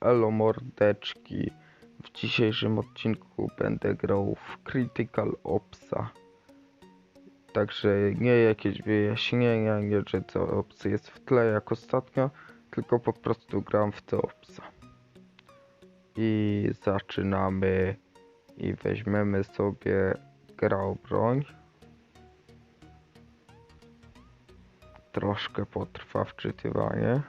Elo mordeczki. W dzisiejszym odcinku będę grał w Critical Opsa. Także nie jakieś wyjaśnienia, nie że co Ops jest w tle jak ostatnio, tylko po prostu gram w co Opsa. I zaczynamy i weźmiemy sobie grał broń. Troszkę potrwa wczytywanie.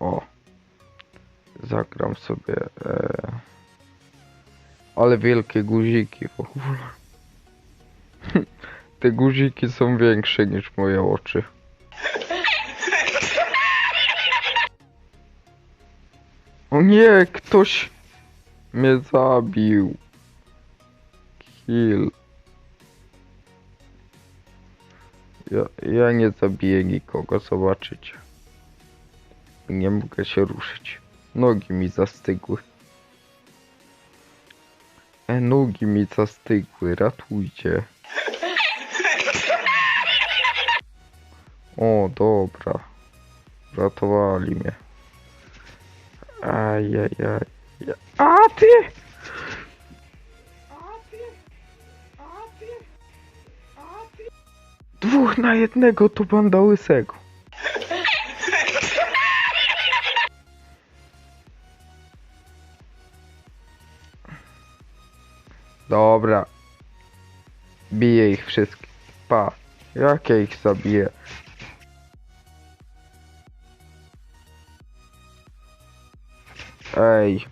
O. Zagram sobie. E... Ale wielkie guziki w ogóle. Te guziki są większe niż moje oczy. O nie, ktoś mnie zabił. Kill. Ja, ja nie zabiję nikogo, zobaczycie. Nie mogę się ruszyć. Nogi mi zastygły. E, nogi mi zastygły, ratujcie. O, dobra. Ratowali mnie. Ajajaj. A ty! Dwóch na jednego to banda łysego. Dobra. Biję ich wszystkich. Pa. Jak ja ich zabiję? Ej.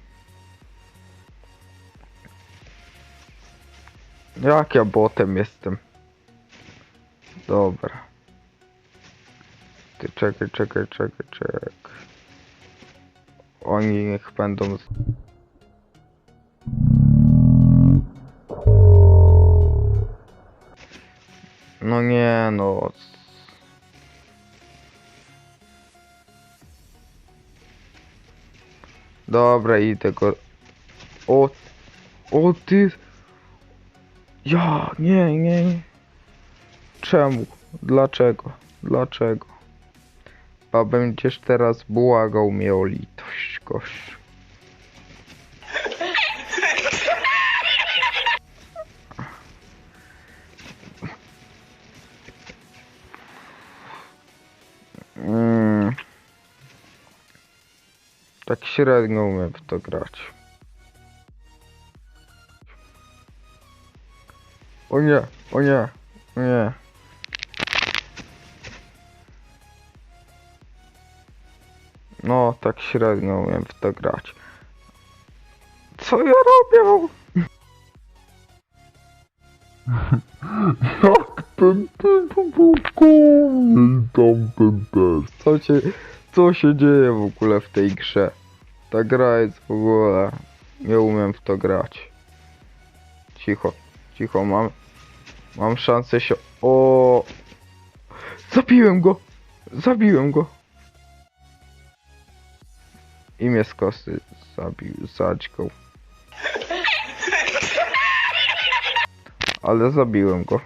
Jak ja botem jestem? Dobra. Ty czekaj, czekaj, czekaj, czekaj. Oni niech będą... No nie no. Dobra, idę go. O, o ty. Ja, nie, nie, nie. Czemu? Dlaczego? Dlaczego? A będziesz teraz błagał mnie o litość, gość. Mm. Tak średnio umiem w to grać. O nie, o nie, o nie. No, tak średnio umiem w to grać. Co ja robię? Jak ten tam ten też. Co się, co się dzieje w ogóle w tej grze? Ta gra jest w ogóle... Nie umiem w to grać. Cicho, cicho, mam... Mam szansę się... O! Zabiłem go! Zabiłem go! Imię z kosy zabił, zadźgał. Ale zabiłem go.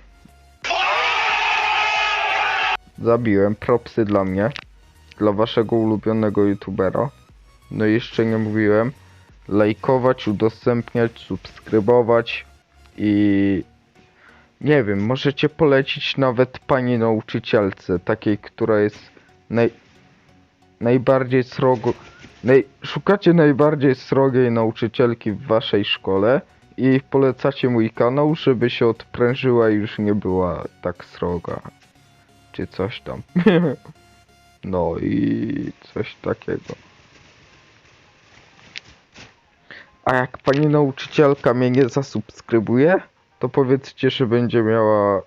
Zabiłem, propsy dla mnie. Dla waszego ulubionego youtubera. No i jeszcze nie mówiłem. Lajkować, udostępniać, subskrybować i... Nie wiem, możecie polecić nawet pani nauczycielce, takiej, która jest naj... najbardziej srogo... Naj... Szukacie najbardziej srogiej nauczycielki w waszej szkole i polecacie mój kanał, żeby się odprężyła i już nie była tak sroga. Czy coś tam. no i coś takiego. A jak pani nauczycielka mnie nie zasubskrybuje, to powiedzcie, że będzie miała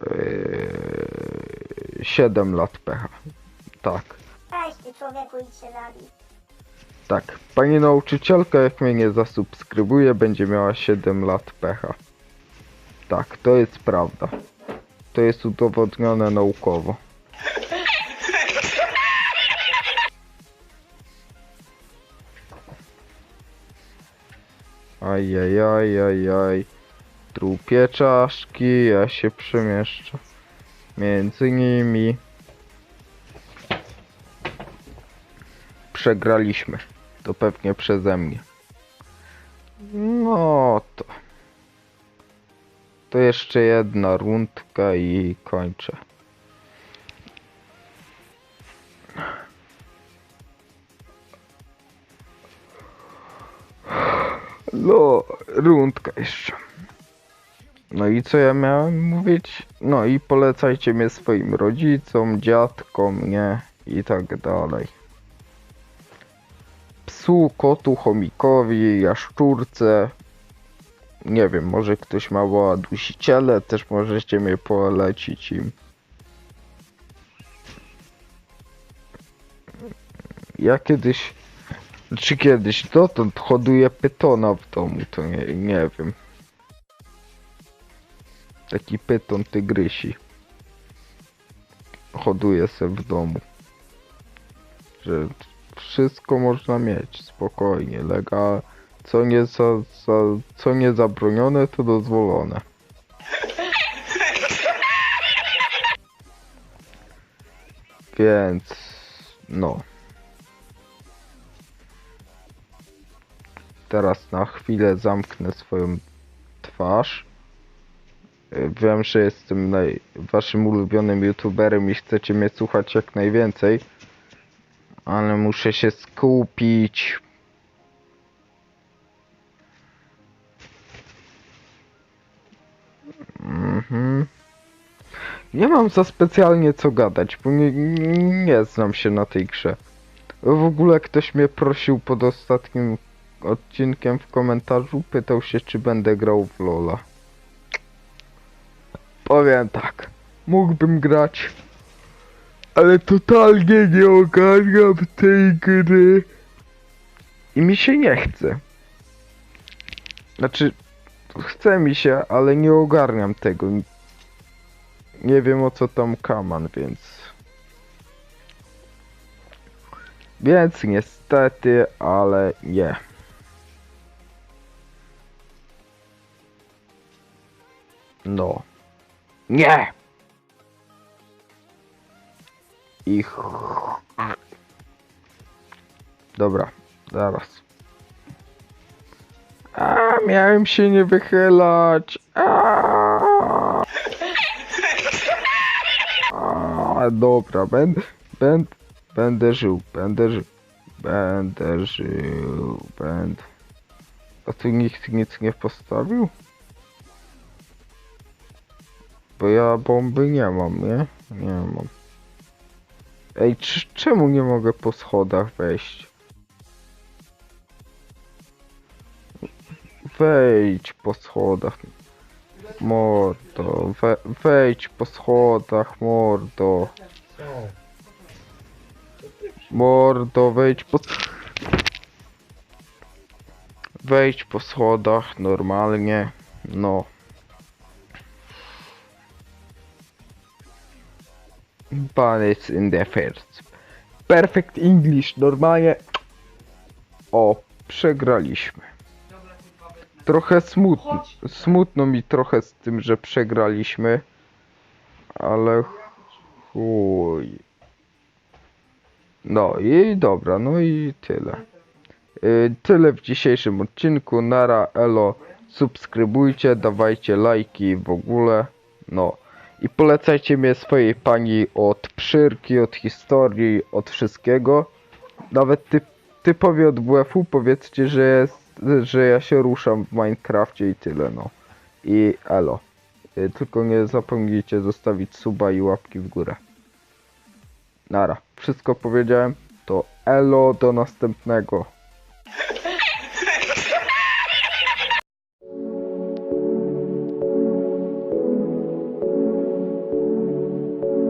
yy, 7 lat pecha. Tak. Weź ty człowieku idź się zabij. Tak, pani nauczycielka jak mnie nie zasubskrybuje, będzie miała 7 lat pecha. Tak, to jest prawda. To jest udowodnione naukowo. Ajajajajaj. Trupie czaszki, ja się przemieszczę między nimi. Przegraliśmy. To pewnie przeze mnie. No to. To jeszcze jedna rundka i kończę. No, rundka jeszcze. No i co ja miałem mówić? No i polecajcie mnie swoim rodzicom, dziadkom, nie? I tak dalej. Psu, kotu, chomikowi, jaszczurce. Nie wiem, może ktoś ma woła dusiciele, też możecie mnie polecić im. Ja kiedyś, czy kiedyś dotąd hoduję pytona w domu, to nie, nie wiem. Taki pyton tygrysi. Hoduje se w domu. Że wszystko można mieć spokojnie, legal. Co nie, za, za, co nie zabronione, to dozwolone. Więc no. Teraz na chwilę zamknę swoją twarz. Wiem, że jestem naj... waszym ulubionym youtuberem i chcecie mnie słuchać jak najwięcej. Ale muszę się skupić. Mhm. Nie mam za specjalnie co gadać, bo nie, nie znam się na tej grze. W ogóle ktoś mnie prosił pod ostatnim odcinkiem w komentarzu, pytał się czy będę grał w Lola. Powiem tak, mógłbym grać, ale totalnie nie ogarniam tej gry. I mi się nie chce. Znaczy, chce mi się, ale nie ogarniam tego. Nie wiem o co tam kaman, więc... Więc niestety, ale nie. No. Nie! Ich. Dobra, zaraz. A, miałem się nie wychylać. A, A, dobra, będę, będę, będę żył, będę żył, będę żył, będę. A tu nikt nic nie postawił? Bo ja bomby nie mam, nie? Nie mam. Ej, czemu nie mogę po schodach wejść? Wejdź po schodach. Mordo, we, wejdź po schodach, mordo. Mordo, wejdź po... Wejdź po schodach, normalnie. No. Palace in the first. Perfect English, normalnie. O, przegraliśmy. Trochę smutno, smutno mi trochę z tym, że przegraliśmy. Ale chuj. No i dobra, no i tyle. Y, tyle w dzisiejszym odcinku. Nara, elo, subskrybujcie, dawajcie lajki w ogóle. No. I polecajcie mnie swojej pani od przyrki, od historii, od wszystkiego. Nawet typ, typowi od WF-u powiedzcie, że, jest, że ja się ruszam w Minecrafcie i tyle, no. I elo. Y, Tylko nie zapomnijcie zostawić suba i łapki w górę. Nara. Wszystko powiedziałem. To elo do następnego.